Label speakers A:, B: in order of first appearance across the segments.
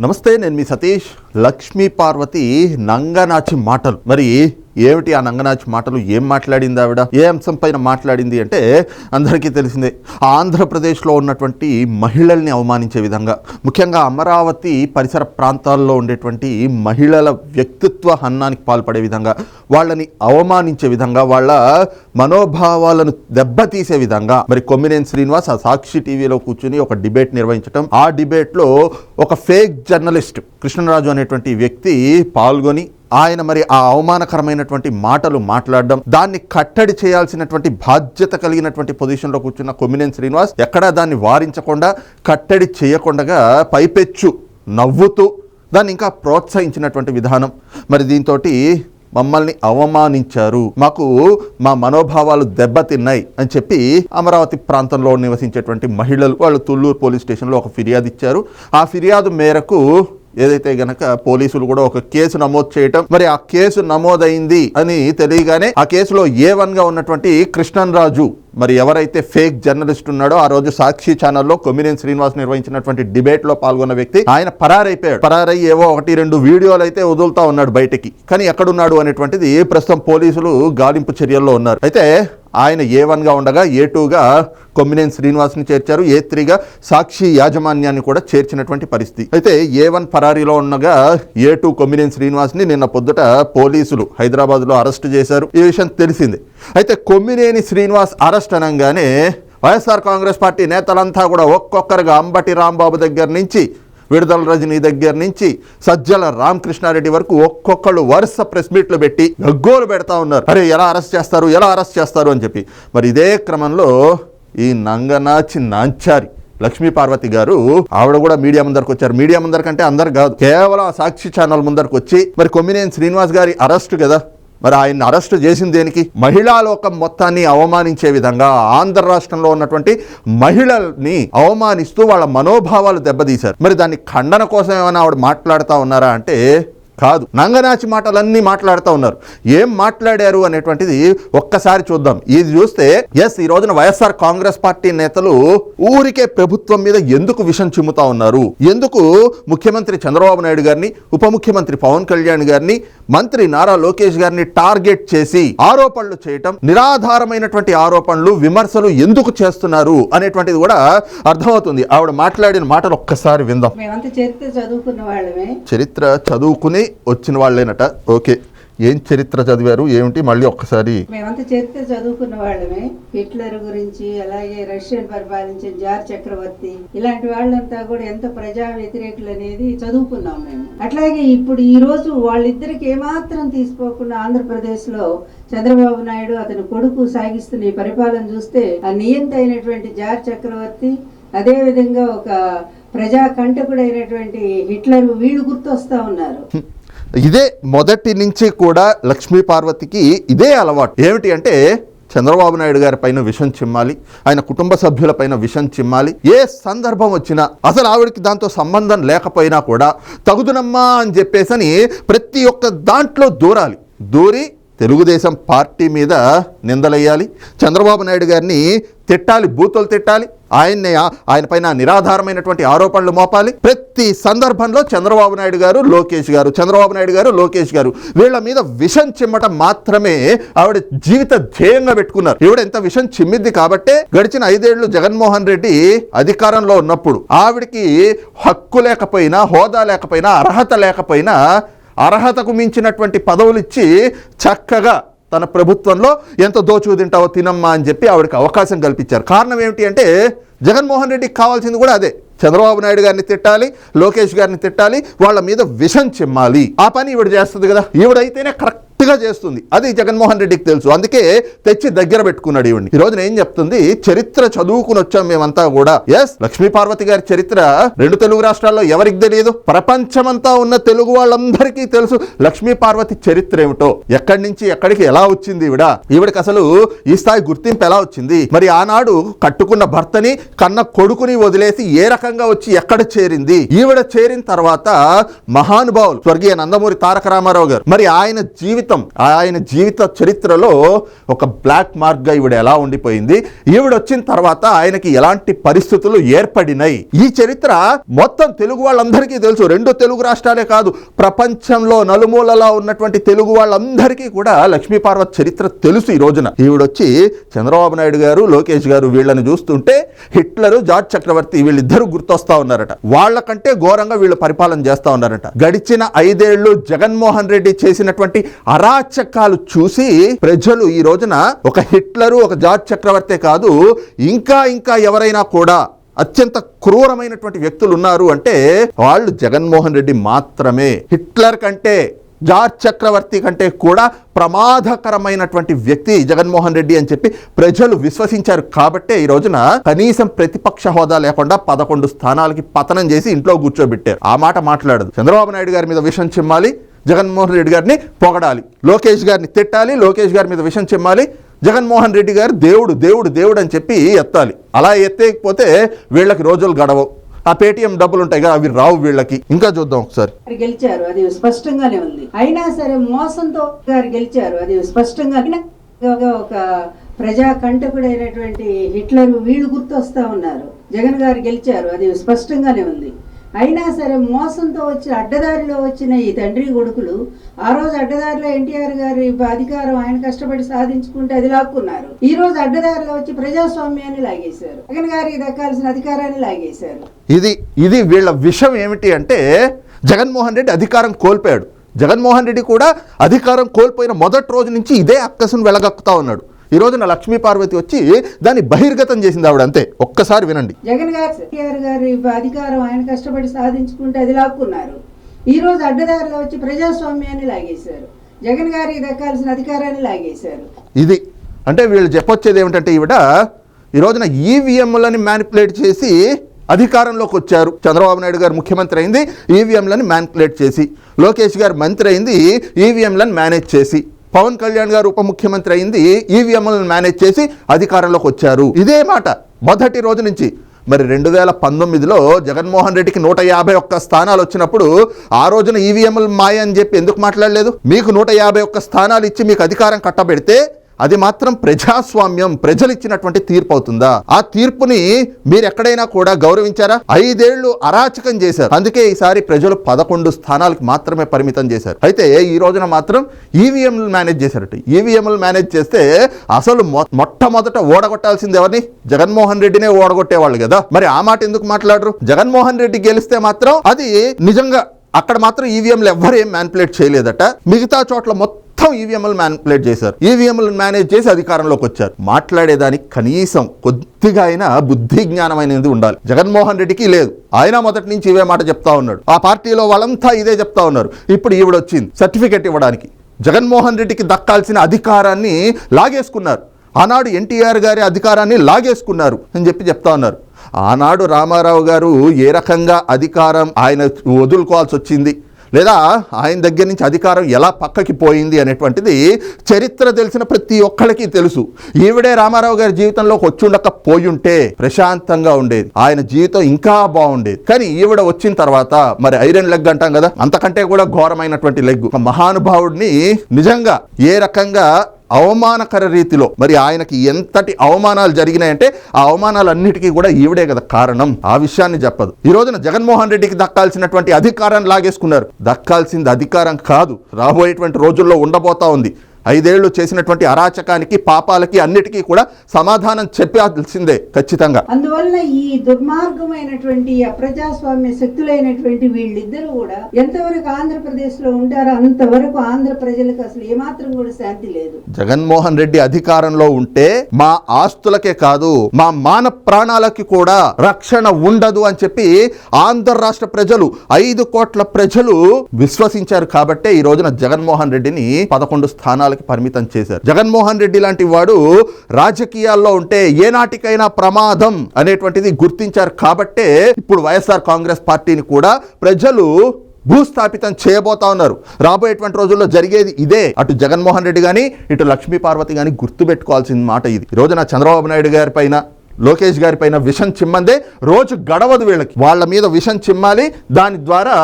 A: నమస్తే నేను మీ సతీష్. లక్ష్మీ పార్వతి నంగనాచి మాటలు. మరి ఏమిటి ఆ నంగనాచి మాటలు? ఏం మాట్లాడింది ఆవిడ? ఏ అంశం పైన మాట్లాడింది అంటే అందరికీ తెలిసిందే ఆంధ్రప్రదేశ్లో ఉన్నటువంటి మహిళల్ని అవమానించే విధంగా. ముఖ్యంగా అమరావతి పరిసర ప్రాంతాల్లో ఉండేటువంటి మహిళల వ్యక్తిత్వ హన్నానికి పాల్పడే విధంగా వాళ్ళని అవమానించే విధంగా వాళ్ళ మనోభావాలను దెబ్బతీసే విధంగా. మరి కొమ్మినేని శ్రీనివాస్ ఆ సాక్షి టీవీలో కూర్చుని ఒక డిబేట్ నిర్వహించడం ఆ డిబేట్లో ఒక ఫేక్ జర్నలిస్ట్ కృష్ణరాజు అనేటువంటి వ్యక్తి పాల్గొని ఆయన మరి ఆ అవమానకరమైనటువంటి మాటలు మాట్లాడడం దాన్ని కట్టడి చేయాల్సినటువంటి బాధ్యత కలిగినటువంటి పొజిషన్లో కూర్చున్న కొమ్మినేని శ్రీనివాస్ ఎక్కడా దాన్ని వారించకుండా కట్టడి చేయకుండా పైపెచ్చు నవ్వుతూ దాన్ని ఇంకా ప్రోత్సహించినటువంటి విధానం. మరి దీంతో మమ్మల్ని అవమానించారు మాకు మా మనోభావాలు దెబ్బతిన్నాయి అని చెప్పి అమరావతి ప్రాంతంలో నివసించేటువంటి మహిళలు వాళ్ళు తుళ్ళూరు పోలీస్ స్టేషన్లో ఒక ఫిర్యాదు ఇచ్చారు. ఆ ఫిర్యాదు మేరకు ఏదైతే గనక పోలీసులు కూడా ఒక కేసు నమోదు చేయటం మరి ఆ కేసు నమోదైంది అని తెలియగానే ఆ కేసులో ఏ వన్గా ఉన్నటువంటి కృష్ణన్ రాజు మరి ఎవరైతే ఫేక్ జర్నలిస్ట్ ఉన్నాడో ఆ రోజు సాక్షి ఛానల్లో కొమ్మినేని శ్రీనివాస్ నిర్వహించినటువంటి డిబేట్లో పాల్గొన్న వ్యక్తి ఆయన పరారైపోయాడు. పరారై ఏవో ఒకటి రెండు వీడియోలు అయితే వదులుతా ఉన్నాడు బయటికి. కానీ ఎక్కడున్నాడు అనేటువంటిది ప్రస్తుతం పోలీసులు గాలింపు చర్యల్లో ఉన్నారు. అయితే ఆయన ఏ వన్గా ఉండగా ఏ టూగా కొమ్మినేని శ్రీనివాస్ని చేర్చారు ఏ త్రీగా సాక్షి యాజమాన్యాన్ని కూడా చేర్చినటువంటి పరిస్థితి. అయితే ఏ వన్ పరారీలో ఉండగా ఏ టూ కొమ్మినేని శ్రీనివాస్ని నిన్న పొద్దుట పోలీసులు హైదరాబాద్లో అరెస్ట్ చేశారు. ఈ విషయం తెలిసింది. అయితే కొమ్మినేని శ్రీనివాస్ అరెస్ట్ అనగానే వైఎస్ఆర్ కాంగ్రెస్ పార్టీ నేతలంతా కూడా ఒక్కొక్కరుగా అంబటి రాంబాబు దగ్గర నుంచి విడుదల రజనీ దగ్గర నుంచి సజ్జల రామకృష్ణారెడ్డి వరకు ఒక్కొక్కళ్ళు వరుస ప్రెస్ మీట్లు పెట్టి గగ్గోలు పెడతా ఉన్నారు. అరే ఎలా అరెస్ట్ చేస్తారు? ఎలా అరెస్ట్ చేస్తారు? అని చెప్పి. మరి ఇదే క్రమంలో ఈ నంగనాచి నాంచారి లక్ష్మీ పార్వతి గారు ఆవిడ కూడా మీడియా ముందరకు వచ్చారు. మీడియా ముందరకంటే అందరు కాదు కేవలం సాక్షి ఛానల్ ముందరకు వచ్చి మరి కొమ్మినేని శ్రీనివాస్ గారి అరెస్ట్ కదా. మరి ఆయన్ని అరెస్ట్ చేసింది దేనికి? మహిళా లోకం మొత్తాన్ని అవమానించే విధంగా ఆంధ్ర రాష్ట్రంలో ఉన్నటువంటి మహిళల్ని అవమానిస్తూ వాళ్ళ మనోభావాలు దెబ్బతీశారు. మరి దాన్ని ఖండన కోసం ఏమైనా ఆవిడ మాట్లాడుతూ ఉన్నారా అంటే కాదు. నంగనాచి మాటలన్నీ మాట్లాడుతూ ఉన్నారు. ఏం మాట్లాడారు అనేటువంటిది ఒక్కసారి చూద్దాం. ఇది చూస్తే ఎస్ ఈ రోజున వైఎస్ఆర్ కాంగ్రెస్ పార్టీ నేతలు ఊరికే ప్రభుత్వం మీద ఎందుకు విషం చిమ్ముతా ఉన్నారు? ఎందుకు ముఖ్యమంత్రి చంద్రబాబు నాయుడు గారిని ఉప ముఖ్యమంత్రి పవన్ కళ్యాణ్ గారిని మంత్రి నారా లోకేష్ గారిని టార్గెట్ చేసి ఆరోపణలు చేయటం నిరాధారమైనటువంటి ఆరోపణలు విమర్శలు ఎందుకు చేస్తున్నారు అనేటువంటిది కూడా అర్థమవుతుంది. ఆవిడ మాట్లాడిన మాటలు ఒక్కసారి విందాం.
B: చరిత్ర
A: చదువుకుని వచ్చిన వాళ్ళేనట. ఓకే. ఏం చరిత్ర చదివారు? ఏమిటి? మళ్ళీ ఒక్కసారి.
B: మేమంతా చరిత్ర చదువుకున్న వాళ్ళమే. హిట్లర్ గురించి అలాగే రష్యన్ పరిపాలించిన జార్ చక్రవర్తి ఇలాంటి వాళ్ళంతా కూడా ఎంత ప్రజా వ్యతిరేకులు అనేది చదువుకున్నాం మేము. అట్లాగే ఇప్పుడు ఈ రోజు వాళ్ళిద్దరికి ఏమాత్రం తీసుకోకుండా ఆంధ్రప్రదేశ్లో చంద్రబాబు నాయుడు అతని కొడుకు సాగిస్తున్న ఈ పరిపాలన చూస్తే ఆ నియంత అయినటువంటి జార్ చక్రవర్తి అదే విధంగా ఒక ప్రజా కంటకుడైనటువంటి హిట్లర్ వీళ్ళు గుర్తొస్తా ఉన్నారు.
A: ఇదే మొదటి నుంచి కూడా లక్ష్మీ పార్వతికి ఇదే అలవాటు. ఏమిటి అంటే చంద్రబాబు నాయుడు గారి పైన విషం చిమ్మాలి ఆయన కుటుంబ సభ్యుల పైన విషం చిమ్మాలి. ఏ సందర్భం వచ్చినా అసలు ఆవిడకి దాంతో సంబంధం లేకపోయినా కూడా తగుదునమ్మా అని చెప్పేసని ప్రతి ఒక్క దాంట్లో దూరాలి. దూరి తెలుగుదేశం పార్టీ మీద నిందలయ్యాలి. చంద్రబాబు నాయుడు గారిని తిట్టాలి బూతులు తిట్టాలి ఆయన్ని ఆయన పైన నిరాధారమైనటువంటి ఆరోపణలు మోపాలి. ప్రతి సందర్భంలో చంద్రబాబు నాయుడు గారు లోకేష్ గారు చంద్రబాబు నాయుడు గారు లోకేష్ గారు వీళ్ళ మీద విషం చిమ్మటం మాత్రమే ఆవిడ జీవిత ధ్యేయంగా పెట్టుకున్నారు. ఈవిడ ఎంత విషం చిమ్మిద్ది కాబట్టే గడిచిన ఐదేళ్ళు జగన్మోహన్ రెడ్డి అధికారంలో ఉన్నప్పుడు ఆవిడకి హక్కు లేకపోయినా హోదా లేకపోయినా అర్హత లేకపోయినా అర్హతకు మించినటువంటి పదవులు ఇచ్చి చక్కగా తన ప్రభుత్వంలో ఎంత దోచుకు తింటావో తినమ్మా అని చెప్పి ఆవిడకి అవకాశం కల్పించారు. కారణం ఏమిటి అంటే జగన్మోహన్ రెడ్డికి కావాల్సింది కూడా అదే. చంద్రబాబు నాయుడు గారిని తిట్టాలి లోకేష్ గారిని తిట్టాలి వాళ్ళ మీద విషం చెమ్మాలి. ఆ పని ఈవిడ చేస్తుంది కదా. ఈవిడైతేనే కరెక్ట్గా చేస్తుంది. అది జగన్మోహన్ రెడ్డికి తెలుసు. అందుకే తెచ్చి దగ్గర పెట్టుకున్నాడు ఈవిడ్ని. ఈ రోజు ఏం చెప్తుంది చరిత్ర చదువుకుని వచ్చాం మేమంతా కూడా. ఎస్ లక్ష్మీ పార్వతి గారి చరిత్ర రెండు తెలుగు రాష్ట్రాల్లో ఎవరికి తెలియదు? ప్రపంచమంతా ఉన్న తెలుగు వాళ్ళందరికీ తెలుసు లక్ష్మీ పార్వతి చరిత్ర ఏమిటో. ఎక్కడి నుంచి ఎక్కడికి ఎలా వచ్చింది ఈవిడ? ఈవిడకి అసలు ఈ స్థాయి గుర్తింపు ఎలా వచ్చింది? మరి ఆనాడు కట్టుకున్న భర్తని కన్న కొడుకుని వదిలేసి ఏ రకంగా వచ్చి ఎక్కడ చేరింది? ఈవిడ చేరిన తర్వాత మహానుభావులు స్వర్గీయ నందమూరి తారక రామారావు గారు. మరి ఆయన జీవిత జీవితం. ఆయన జీవిత చరిత్రలో ఒక బ్లాక్ మార్క్గా ఈవిడ ఎలా ఉండిపోయింది? ఈవిడ వచ్చిన తర్వాత ఆయనకి ఎలాంటి పరిస్థితులు ఏర్పడినాయి? ఈ చరిత్ర మొత్తం తెలుగు వాళ్ళందరికీ తెలుసు. రెండు తెలుగు రాష్ట్రాలే కాదు ప్రపంచంలో నలుమూలలా ఉన్నటువంటి తెలుగు వాళ్ళందరికీ కూడా లక్ష్మీపార్వతి చరిత్ర తెలుసు ఈ రోజున. ఈవిడొచ్చి చంద్రబాబు నాయుడు గారు లోకేష్ గారు వీళ్ళని చూస్తుంటే హిట్లరు జార్జ్ చక్రవర్తి వీళ్ళిద్దరూ గుర్తొస్తా ఉన్నారట. వాళ్ళకంటే ఘోరంగా వీళ్ళు పరిపాలన చేస్తా ఉన్నారట. గడిచిన ఐదేళ్ళు జగన్మోహన్ రెడ్డి చేసినటువంటి అరాచకాలు చూసి ప్రజలు ఈ రోజున ఒక హిట్లరు ఒక జార్జ్ చక్రవర్తే కాదు ఇంకా ఇంకా ఎవరైనా కూడా అత్యంత క్రూరమైనటువంటి వ్యక్తులు ఉన్నారు అంటే వాళ్ళు జగన్మోహన్ రెడ్డి మాత్రమే. హిట్లర్ కంటే జార్జ్ చక్రవర్తి కంటే కూడా ప్రమాదకరమైనటువంటి వ్యక్తి జగన్మోహన్ రెడ్డి అని చెప్పి ప్రజలు విశ్వసించారు కాబట్టే ఈ రోజున కనీసం ప్రతిపక్ష హోదా లేకుండా పదకొండు స్థానాలకి పతనం చేసి ఇంట్లో కూర్చోబెట్టారు. ఆ మాట మాట్లాడదు. చంద్రబాబు నాయుడు గారి మీద విషం చిమ్మాలి జగన్మోహన్ రెడ్డి గారిని పొగడాలి. లోకేష్ గారిని తిట్టాలి లోకేష్ గారి మీద విషయం చెమ్మాలి. జగన్మోహన్ రెడ్డి గారు దేవుడు దేవుడు దేవుడు అని చెప్పి ఎత్తాలి. అలా ఎత్తేకపోతే వీళ్ళకి రోజులు గడవవు. ఆ పేటీఎం డబ్బులు ఉంటాయి కదా అవి రావు వీళ్ళకి. ఇంకా చూద్దాం ఒకసారి.
B: గెలిచారు అది స్పష్టంగానే ఉంది. అయినా సరే మోసంతో గారు గెలిచారు అది స్పష్టంగా ఒక- ఒక ప్రజా కంటకుడైనటువంటి హిట్లర్ వీళ్ళు గుర్తొస్తా ఉన్నారు. జగన్ గారు గెలిచారు అది స్పష్టంగానే ఉంది. అయినా సరే మోసంతో వచ్చిన అడ్డదారిలో వచ్చిన ఈ తండ్రి కొడుకులు ఆ రోజు అడ్డదారిలో ఎన్టీఆర్ గారి అధికారం ఆయన కష్టపడి సాధించుకుంటే అది లాక్కున్నారు. ఈ రోజు అడ్డదారిలో వచ్చి ప్రజాస్వామ్యాన్ని లాగేశారు. జగన్ గారికి దక్కాల్సిన అధికారాన్ని లాగేశారు.
A: ఇది ఇది వీళ్ళ విషయం ఏమిటి అంటే జగన్మోహన్ రెడ్డి అధికారం కోల్పోయాడు. జగన్మోహన్ రెడ్డి కూడా అధికారం కోల్పోయిన మొదటి రోజు నుంచి ఇదే అక్కసును వెలగక్కుతా ఉన్నాడు. ఈ రోజున లక్ష్మీ పార్వతి వచ్చి దాన్ని బహిర్గతం చేసింది ఆవిడ అంతే. ఒక్కసారి వినండి.
B: జగన్ గారు గారి అధికారం ఆయన కష్టపడి సాధించుకుంటే అది లాక్కున్నారు. ఈ రోజు అడ్డదారిలో వచ్చి ప్రజాస్వామ్యాన్ని లాగేశారు. జగన్ గారికి దక్కాల్సిన అధికారాన్ని లాగేశారు.
A: ఇది అంటే వీళ్ళు చెప్పొచ్చేది ఏమిటంటే ఈవిడ ఈ రోజున ఈవీఎంలని మ్యానిపులేట్ చేసి అధికారంలోకి వచ్చారు. చంద్రబాబు నాయుడు గారు ముఖ్యమంత్రి అయింది ఈవీఎంలను మ్యానిపులేట్ చేసి. లోకేష్ గారు మంత్రి అయింది ఈవీఎంలను మేనేజ్ చేసి. పవన్ కళ్యాణ్ గారు ఉప ముఖ్యమంత్రి అయింది ఈవీఎంలను మేనేజ్ చేసి అధికారంలోకి వచ్చారు. ఇదే మాట మొదటి రోజు నుంచి. మరి రెండు వేల పంతొమ్మిదిలో జగన్మోహన్ రెడ్డికి నూట యాభై ఒక్క స్థానాలు వచ్చినప్పుడు ఆ రోజున ఈవీఎంలు మాయ అని చెప్పి ఎందుకు మాట్లాడలేదు? మీకు నూట యాభై ఒక్క స్థానాలు ఇచ్చి మీకు అధికారం కట్టబెడితే అది మాత్రం ప్రజాస్వామ్యం ప్రజలు ఇచ్చినటువంటి తీర్పు అవుతుందా ఆ తీర్పుని మీరు ఎక్కడైనా కూడా గౌరవించారా? ఐదేళ్ళు అరాచకం చేశారు. అందుకే ఈసారి ప్రజలు పదకొండు స్థానాలకు మాత్రమే పరిమితం చేశారు. అయితే ఈ రోజున మాత్రం ఈవీఎంలు మేనేజ్ చేశారట. ఈవీఎంలు మేనేజ్ చేస్తే అసలు మొ- మొట్టమొదట ఓడగొట్టాల్సింది ఎవరిని? జగన్మోహన్ రెడ్డినే ఓడగొట్టేవాళ్ళు కదా. మరి ఆ మాట ఎందుకు మాట్లాడరు? జగన్మోహన్ రెడ్డి గెలిస్తే మాత్రం అది నిజంగా అక్కడ మాత్రం ఈవీఎంలు ఎవ్వరు ఏం మ్యానిపులేట్ చేయలేదట. మిగతా చోట్ల మొత్తం ఈవీఎంలు మ్యానిపులేట్ చేశారు. ఈవీఎంలు మేనేజ్ చేసి అధికారంలోకి వచ్చారు. మాట్లాడేదానికి కనీసం కొద్దిగా అయినా బుద్ధి జ్ఞానం అనేది ఉండాలి. జగన్మోహన్ రెడ్డికి లేదు. ఆయన మొదటి నుంచి ఇవే మాట చెప్తా ఉన్నాడు. ఆ పార్టీలో వాళ్ళంతా ఇదే చెప్తా ఉన్నారు. ఇప్పుడు ఈవిడ వచ్చింది సర్టిఫికెట్ ఇవ్వడానికి. జగన్మోహన్ రెడ్డికి దక్కాల్సిన అధికారాన్ని లాగేసుకున్నారు. ఆనాడు ఎన్టీఆర్ గారి అధికారాన్ని లాగేసుకున్నారు అని చెప్పి చెప్తా ఉన్నారు. ఆనాడు రామారావు గారు ఏ రకంగా అధికారం ఆయన వదులుకోవాల్సి వచ్చింది లేదా ఆయన దగ్గర నుంచి అధికారం ఎలా పక్కకి పోయింది అనేటువంటిది చరిత్ర తెలిసిన ప్రతి ఒక్కళ్ళకి తెలుసు. ఈవిడే రామారావు గారి జీవితంలోకి వచ్చుండక పోయుంటే ఉంటే ప్రశాంతంగా ఉండేది. ఆయన జీవితం ఇంకా బాగుండేది. కానీ ఈవిడ వచ్చిన తర్వాత మరి ఐరన్ లెగ్ అంటాం కదా అంతకంటే కూడా ఘోరమైనటువంటి లెగ్ ఒక మహానుభావుడిని నిజంగా ఏ రకంగా అవమానకర రీతిలో మరి ఆయనకి ఎంతటి అవమానాలు జరిగినాయంటే ఆ అవమానాలన్నిటికీ కూడా ఈవిడే కదా కారణం. ఆ విషయాన్ని చెప్పదు. ఈ రోజున జగన్మోహన్ రెడ్డికి దక్కాల్సినటువంటి అధికారాన్ని లాగేసుకున్నారు. దక్కాల్సింది అధికారం కాదు. రాబోయేటువంటి రోజుల్లో ఉండబోతా ఉంది. ఐదేళ్ళు చేసినటువంటి అరాచకానికి పాపాలకి అన్నిటికీ కూడా సమాధానం చెప్పాల్సిందే ఖచ్చితంగా.
B: అందువల్ల ఈ దుర్మార్గమైనటువంటి అప్రజాస్వామ్య శక్తులైనటువంటి వీళ్ళిద్దరూ కూడా ఎంతవరకు ఆంధ్రప్రదేశ్లో ఉంటారో అంతవరకు ఆంధ్ర ప్రజలకు అసలు ఏమాత్రం కూడా శాంతి లేదు.
A: జగన్మోహన్ రెడ్డి అధికారంలో ఉంటే మా ఆస్తులకే కాదు మా మాన ప్రాణాలకి కూడా రక్షణ ఉండదు అని చెప్పి ఆంధ్ర రాష్ట్ర ప్రజలు ఐదు కోట్ల ప్రజలు విశ్వసించారు కాబట్టే ఈ రోజున జగన్మోహన్ రెడ్డిని పదకొండు రాజకీయాలకు పరిమితం చేశారు. జగన్మోహన్ రెడ్డి లాంటి వాడు రాజకీయాల్లో ఉంటే ఏనాటికైనా ప్రమాదం అనేటువంటిది గుర్తించారు కాబట్టే ఇప్పుడు వైఎస్ఆర్ కాంగ్రెస్ పార్టీని కూడా ప్రజలు భూస్థాపితం చేయబోతా ఉన్నారు. రాబోయేటువంటి రోజుల్లో జరిగేది ఇదే. అటు జగన్మోహన్ రెడ్డి కానీ ఇటు లక్ష్మీ పార్వతి కానీ గుర్తుపెట్టుకోవాల్సిన మాట ఇది. ఈ రోజున చంద్రబాబు నాయుడు గారి పైన లోకేష్ గారి పైన విషం చిమ్మందే రోజు గడవదు వీళ్ళకి. వాళ్ళ మీద విషం చిమ్మాలి దాని ద్వారా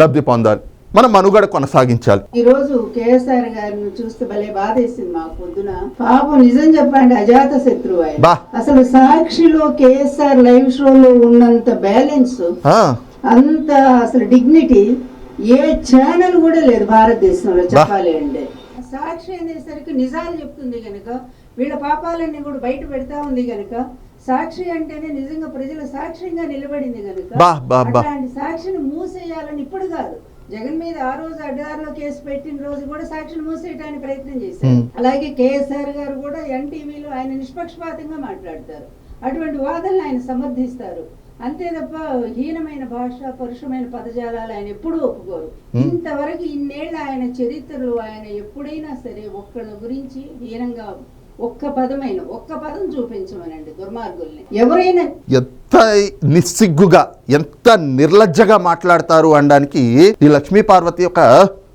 A: లబ్ధి పొందాలి. మనం మనుగడ కొనసాగించాలి.
B: ఈ రోజు కేఎస్ఆర్ గారిని చూస్తే భలే బాధేసింది మాకు పొద్దున. పాపం నిజం చెప్పండి అజాత శత్రువు ఆయన. అసలు సాక్షిలో కేఎస్ఆర్ లైవ్ షోలో ఉన్నంత బ్యాలెన్స్ అంత అసలు డిగ్నిటీ ఏ ఛానల్ కూడా లేదు భారతదేశంలో చెప్పాలి అంటే. సాక్షి అనేసరికి నిజాలు చెప్తుంది గనుక వీళ్ళ పాపాలన్నీ కూడా బయట పెడతా ఉంది గనుక సాక్షి అంటేనే నిజంగా ప్రజల సాక్ష్యంగా నిలబడింది
A: బా.
B: అట్లాంటి సాక్షిని మూసేయాలని ఇప్పుడు కాదు. జగన్ మీద ఆ రోజు అడ్డారులో కేసు పెట్టిన రోజు కూడా సాక్షిని మూసేయడానికి ప్రయత్నం చేశారు. అలాగే కేఎస్ఆర్ గారు కూడా ఎన్టీవీలో ఆయన నిష్పక్షపాతంగా మాట్లాడతారు. అటువంటి వాదనలు ఆయన సమర్థిస్తారు. అంతే తప్ప హీనమైన భాష పరుషమైన పదజాలాలు ఆయన ఎప్పుడూ ఒప్పుకోరు. ఇంతవరకు ఇన్నేళ్ళ ఆయన చరిత్రలో ఆయన ఎప్పుడైనా సరే ఒక్కళ్ళ గురించి హీనంగా ఒక్క పదమైన ఒక్క పదం చూపించమనండి దుర్మార్గుల్ని. ఎవరైనా
A: ఎంత నిస్సిగ్గుగా ఎంత నిర్లజ్జగా మాట్లాడతారు అనడానికి ఈ లక్ష్మీ పార్వతి ఒక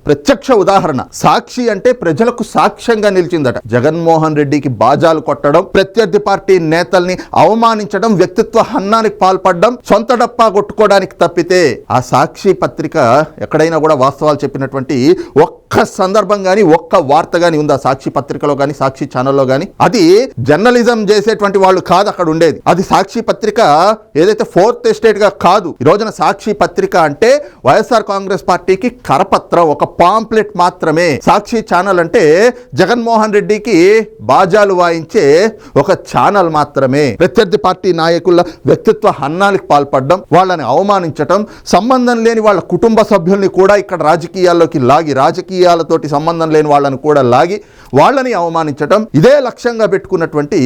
A: ప్రత్యక్ష ఉదాహరణ. సాక్షి అంటే ప్రజలకు సాక్ష్యంగా నిలిచిందట. జగన్మోహన్ రెడ్డికి బాజాలు కొట్టడం ప్రత్యర్థి పార్టీ నేతల్ని అవమానించడం వ్యక్తిత్వ హన్నానికి పాల్పడడం సొంత డప్పా కొట్టుకోవడానికి తప్పితే ఆ సాక్షి పత్రిక ఎక్కడైనా కూడా వాస్తవాలు చెప్పినటువంటి ఒక్క సందర్భం కానీ ఒక్క వార్త కానీ ఉందా? సాక్షి పత్రికలో కానీ సాక్షి ఛానల్లో కానీ అది జర్నలిజం చేసేటువంటి వాళ్ళు కాదు అక్కడ ఉండేది. అది సాక్షి పత్రిక ఏదైతే ఫోర్త్ ఎస్టేట్గా కాదు ఈ రోజున సాక్షి పత్రిక అంటే వైఎస్ఆర్ కాంగ్రెస్ పార్టీకి కరపత్రం ఒక పాంప్లెట్ మాత్రమే. సాక్షి ఛానల్ అంటే జగన్మోహన్ రెడ్డికి బాజాలు వాయించే ఒక ఛానల్ మాత్రమే. ప్రత్యర్థి పార్టీ నాయకుల వ్యక్తిత్వ హన్నానికి పాల్పడడం వాళ్ళని అవమానించటం సంబంధం లేని వాళ్ళ కుటుంబ సభ్యుల్ని కూడా ఇక్కడ రాజకీయాల్లోకి లాగి రాజకీయ రాజకీయాలతోటి సంబంధం లేని వాళ్ళని కూడా లాగి వాళ్ళని అవమానించటం. ఇదే లక్ష్యంగా పెట్టుకున్నటువంటి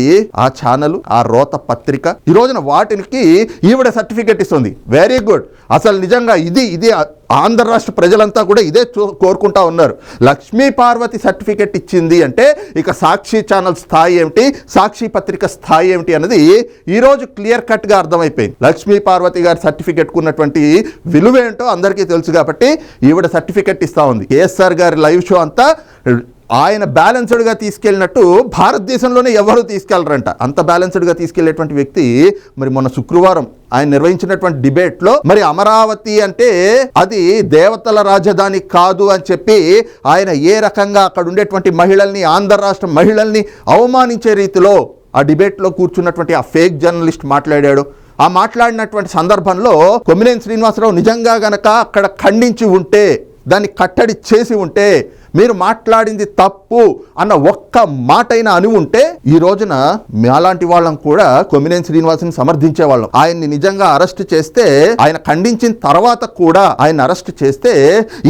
A: ఆ ఛానల్ ఆ రోత పత్రిక. ఈ రోజున వాటికి ఈవిడ సర్టిఫికెట్ ఇస్తుంది. వెరీ గుడ్ అసలు నిజంగా ఇది ఇది ఆంధ్ర రాష్ట్ర ప్రజలంతా కూడా ఇదే చూ- కోరుకుంటా ఉన్నారు. లక్ష్మీ పార్వతి సర్టిఫికెట్ ఇచ్చింది అంటే ఇక సాక్షి ఛానల్ స్థాయి ఏమిటి సాక్షి పత్రిక స్థాయి ఏమిటి అన్నది ఈరోజు క్లియర్ కట్గా అర్థమైపోయింది. లక్ష్మీ పార్వతి గారి సర్టిఫికెట్ కున్నటువంటి విలువ ఏంటో అందరికీ తెలుసు కాబట్టి ఈవిడ సర్టిఫికెట్ ఇస్తూ ఉంది. కేఎస్ఆర్ గారి లైవ్ షో అంతా ఆయన బ్యాలెన్స్డ్గా తీసుకెళ్ళినట్టు భారతదేశంలోనే ఎవరు తీసుకెళ్ళరంట అంత బ్యాలెన్స్డ్గా తీసుకెళ్ళేటువంటి వ్యక్తి మరి మొన్న శుక్రవారం ఆయన నిర్వహించినటువంటి డిబేట్లో మరి అమరావతి అంటే అది దేవతల రాజధాని కాదు అని చెప్పి ఆయన ఏ రకంగా అక్కడ ఉండేటువంటి మహిళల్ని ఆంధ్ర రాష్ట్ర మహిళల్ని అవమానించే రీతిలో ఆ డిబేట్లో కూర్చున్నటువంటి ఆ ఫేక్ జర్నలిస్ట్ మాట్లాడాడు. ఆ మాట్లాడినటువంటి సందర్భంలో కొమ్మినేని శ్రీనివాసరావు నిజంగా గనక అక్కడ ఖండించి ఉంటే దాన్ని కట్టడి చేసి ఉంటే మీరు మాట్లాడింది తప్పు అన్న ఒక్క మాటైనా అని ఉంటే ఈ రోజున మాలాంటి వాళ్ళం కూడా కొమ్మినేని శ్రీనివాసుని సమర్థించే వాళ్ళం ఆయన్ని నిజంగా అరెస్ట్ చేస్తే ఆయన ఖండించిన తర్వాత కూడా ఆయన అరెస్ట్ చేస్తే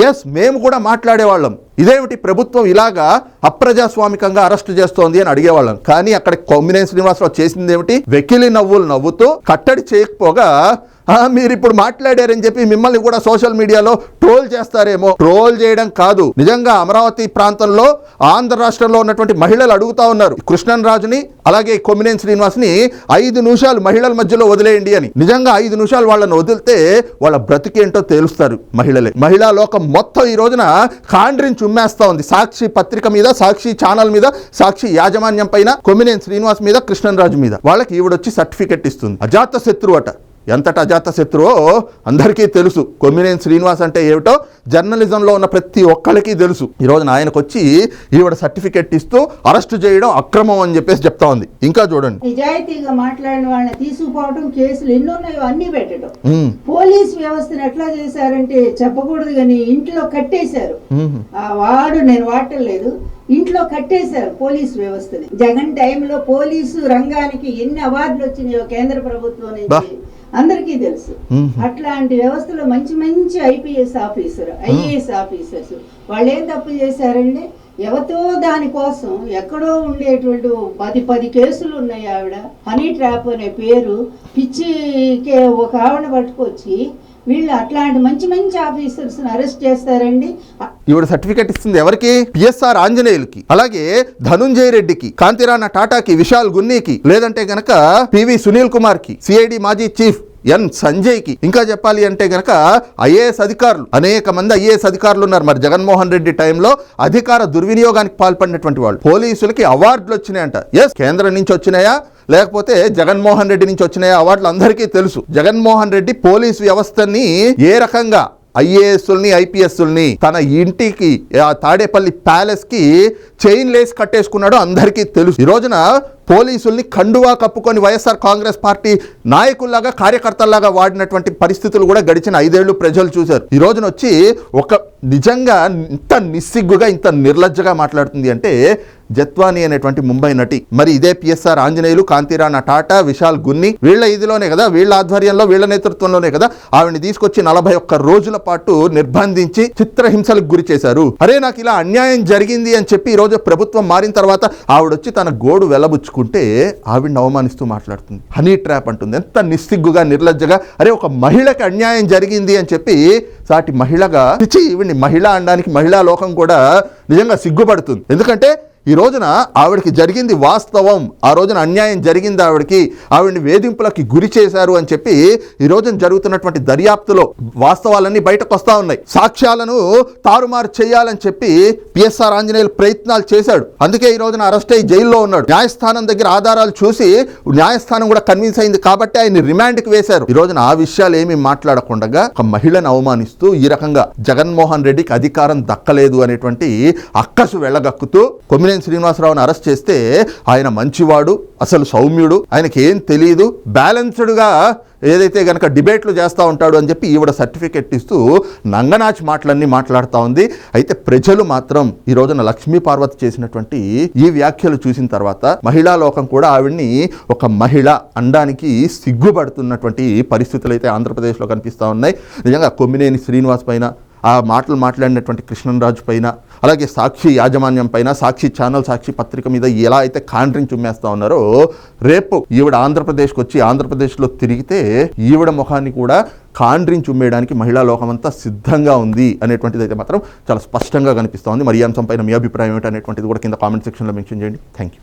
A: ఎస్ మేము కూడా మాట్లాడేవాళ్ళం. ఇదేమిటి ప్రభుత్వం ఇలాగా అప్రజాస్వామికంగా అరెస్ట్ చేస్తోంది అని అడిగేవాళ్ళం. కానీ అక్కడ కొమ్మినేని శ్రీనివాసరావు చేసింది ఏమిటి వెకిలి నవ్వులు నవ్వుతూ కట్టడి చేయకపోగా మీరు ఇప్పుడు మాట్లాడారని చెప్పి మిమ్మల్ని కూడా సోషల్ మీడియాలో ట్రోల్ చేస్తారేమో. ట్రోల్ చేయడం కాదు. నిజంగా అమరావతి ప్రాంతంలో ఆంధ్ర రాష్ట్రంలో ఉన్నటువంటి మహిళలు అడుగుతా ఉన్నారు. కృష్ణన్ రాజుని అలాగే కొమ్మినేని శ్రీనివాస్ని ఐదు నిమిషాలు మహిళల మధ్యలో వదిలేయండి అని. నిజంగా ఐదు నిమిషాలు వాళ్ళని వదిలితే వాళ్ళ బ్రతికేంటో తేలుస్తారు మహిళలే. మహిళా లోకం మొత్తం ఈ రోజున కాండ్రిని చుమ్మేస్తా ఉంది. సాక్షి పత్రిక మీద సాక్షి ఛానల్ మీద సాక్షి యాజమాన్యం పైన కొమ్మినేని శ్రీనివాస్ మీద కృష్ణన్ రాజు మీద. వాళ్ళకి ఈవిడొచ్చి సర్టిఫికెట్ ఇస్తుంది. అజాత శత్రువు అట. ఎంతటి అజాత శత్రువో అందరికీ తెలుసు. కొమ్మినేని శ్రీనివాస్ అంటే ఏమిటో జర్నలిజంలో ఉన్న ప్రతి ఒక్కరికి తెలుసు. ఈ రోజున ఆయనకు వచ్చి ఈవిడ సర్టిఫికెట్ ఇస్తూ అరెస్ట్ చేయడం అక్రమం అని చెప్పేసి చెప్తా ఉంది. ఇంకా చూడండి.
B: నిజాయితీగా మాట్లాడిన వాళ్ళని తీసుకుపోవడం కేసులు ఎన్ని ఉన్నాయో అన్ని పెట్టడం. పోలీస్ వ్యవస్థను ఎట్లా చేశారంటే చెప్పకూడదు కానీ ఇంట్లో కట్టేశారు. ఆ వాడు నేను వాడటం లేదు ఇంట్లో కట్టేశారు పోలీస్ వ్యవస్థని. జగన్ టైంలో పోలీసు రంగానికి ఎన్ని అవార్డులు వచ్చినాయో కేంద్ర ప్రభుత్వం. నుంచి. అందరికీ తెలుసు. అట్లాంటి వ్యవస్థలో మంచి మంచి ఐపీఎస్ ఆఫీసర్ ఐఏఎస్ ఆఫీసర్స్ వాళ్ళు ఏం తప్పు చేశారండి ఎవతో దానికోసం ఎక్కడో ఉండేటువంటి పది పది కేసులు ఉన్నాయి ఆవిడ. హనీ ట్రాప్ అనే పేరు పిచ్చికే ఒక ఆవిడ పట్టుకొచ్చి వీళ్ళు అట్లాంటి మంచి మంచి ఆఫీసర్స్ అరెస్ట్ చేస్తారండి.
A: ఈవిడ సర్టిఫికేట్ ఇస్తుంది ఎవరికి? పిఎస్ఆర్ ఆంజనేయులకి. అలాగే ధనుంజయ రెడ్డికి కాంతిరాణ టాటాకి విశాల్ గున్నీకి లేదంటే గనక పివి సునీల్ కుమార్కి సిఐడి మాజీ చీఫ్ ఎన్ సంజయ్కి ఇంకా చెప్పాలి అంటే గనక ఐఏఎస్ అధికారులు అనేక మంది ఐఏఎస్ అధికారులు ఉన్నారు. మరి జగన్మోహన్ రెడ్డి టైంలో అధికార దుర్వినియోగానికి పాల్పడినటువంటి వాళ్ళు పోలీసులకి అవార్డులు వచ్చినాయంట. ఎస్ కేంద్రం నుంచి వచ్చినాయా? లేకపోతే జగన్మోహన్ రెడ్డి నుంచి వచ్చిన అవార్డులు అందరికీ తెలుసు. జగన్మోహన్ రెడ్డి పోలీస్ వ్యవస్థని ఏ రకంగా ఐఏఎస్ని ఐపీఎస్ని తన ఇంటికి ఆ తాడేపల్లి ప్యాలెస్కి చైన్ లేసి కట్టేసుకున్నాడో అందరికీ తెలుసు. ఈ రోజున పోలీసుల్ని కండువా కప్పుకొని వైఎస్ఆర్ కాంగ్రెస్ పార్టీ నాయకుల్లాగా కార్యకర్తల్లాగా వాడినటువంటి పరిస్థితులు కూడా గడిచిన ఐదేళ్ళు ప్రజలు చూశారు. ఈ రోజున వచ్చి ఒక నిజంగా ఇంత నిస్సిగ్గుగా ఇంత నిర్లజ్జగా మాట్లాడుతుంది అంటే జత్వాని అనేటువంటి ముంబై నటి. మరి ఇదే పిఎస్ఆర్ ఆంజనేయులు కాంతిరాణ టాటా విశాల్ గున్ని వీళ్ళ ఇదిలోనే కదా వీళ్ళ ఆధ్వర్యంలో వీళ్ళ నేతృత్వంలోనే కదా ఆవిడని తీసుకొచ్చి నలభై ఒక్క రోజుల పాటు నిర్బంధించి చిత్రహింసలకు గురి చేశారు. అరే నాకు ఇలా అన్యాయం జరిగింది అని చెప్పి ఈ రోజు ప్రభుత్వం మారిన తర్వాత ఆవిడొచ్చి తన గోడు తెచ్చుకుంటే ఆవిడని అవమానిస్తూ మాట్లాడుతుంది. హనీ ట్రాప్ అంటుంది. ఎంత నిస్సిగ్గుగా నిర్లజ్జగా అరే ఒక మహిళకి అన్యాయం జరిగింది అని చెప్పి సాటి మహిళగా పిచ్చి ఈవిడ్ని మహిళ అనడానికి మహిళా లోకం కూడా నిజంగా సిగ్గుపడుతుంది. ఎందుకంటే ఈ రోజున ఆవిడకి జరిగింది వాస్తవం. ఆ రోజున అన్యాయం జరిగింది ఆవిడకి. ఆవిడని వేధింపులకి గురి చేశారు అని చెప్పి ఈ రోజున జరుగుతున్నటువంటి దర్యాప్తులో వాస్తవాలన్నీ బయటకు వస్తూ ఉన్నాయి. సాక్ష్యాలను తారుమారు చేయాలని చెప్పి పిఎస్ఆర్ ఆంజనేయులు ప్రయత్నాలు చేశాడు. అందుకే ఈ రోజున అరెస్ట్ అయ్యి జైల్లో ఉన్నాడు. న్యాయస్థానం దగ్గర ఆధారాలు చూసి న్యాయస్థానం కూడా కన్విన్స్ అయింది కాబట్టి ఆయన రిమాండ్కి వేశారు. ఈ రోజున ఆ విషయాలు ఏమీ మాట్లాడకుండా ఒక మహిళను అవమానిస్తూ ఈ రకంగా జగన్మోహన్ రెడ్డికి అధికారం దక్కలేదు అనేటువంటి అక్కసు వెళ్ళగక్కుతూ కొమ్మినేని శ్రీనివాసరావుని అరెస్ట్ చేస్తే ఆయన మంచివాడు అసలు సౌమ్యుడు ఆయనకి ఏం తెలియదు బ్యాలెన్స్డ్గా ఏదైతే గనక డిబేట్లు చేస్తూ ఉంటాడు అని చెప్పి ఈవిడ సర్టిఫికెట్ ఇస్తూ నంగనాచి మాటలన్నీ మాట్లాడుతూ ఉంది. అయితే ప్రజలు మాత్రం ఈ రోజున లక్ష్మీ పార్వతి చేసినటువంటి ఈ వ్యాఖ్యలు చూసిన తర్వాత మహిళా లోకం కూడా ఆవిడ్ని ఒక మహిళ అండానికి సిగ్గుపడుతున్నటువంటి పరిస్థితులు అయితే ఆంధ్రప్రదేశ్లో కనిపిస్తూ ఉన్నాయి. నిజంగా కొమ్మినేని శ్రీనివాస్ పైన ఆ మాటలు మాట్లాడినటువంటి కృష్ణరాజు పైన అలాగే సాక్షి యాజమాన్యం పైన సాక్షి ఛానల్ సాక్షి పత్రిక మీద ఎలా అయితే కాండ్రింగ్ చుమ్మేస్తా ఉన్నారో రేపు ఈవిడ ఆంధ్రప్రదేశ్కి వచ్చి ఆంధ్రప్రదేశ్లో తిరిగితే ఈవిడ ముఖాన్ని కూడా కాండ్రింగ్ చుమ్మేయడానికి మహిళా లోకమంతా సిద్ధంగా ఉంది అనేటువంటిది అయితే మాత్రం చాలా స్పష్టంగా కనిపిస్తోంది మరి ఈ అంశం పైన మీ అభిప్రాయం ఏంటనేటువంటిది కూడా కింద కామెంట్ సెక్షన్లో మెన్షన్ చేయండి. Thank you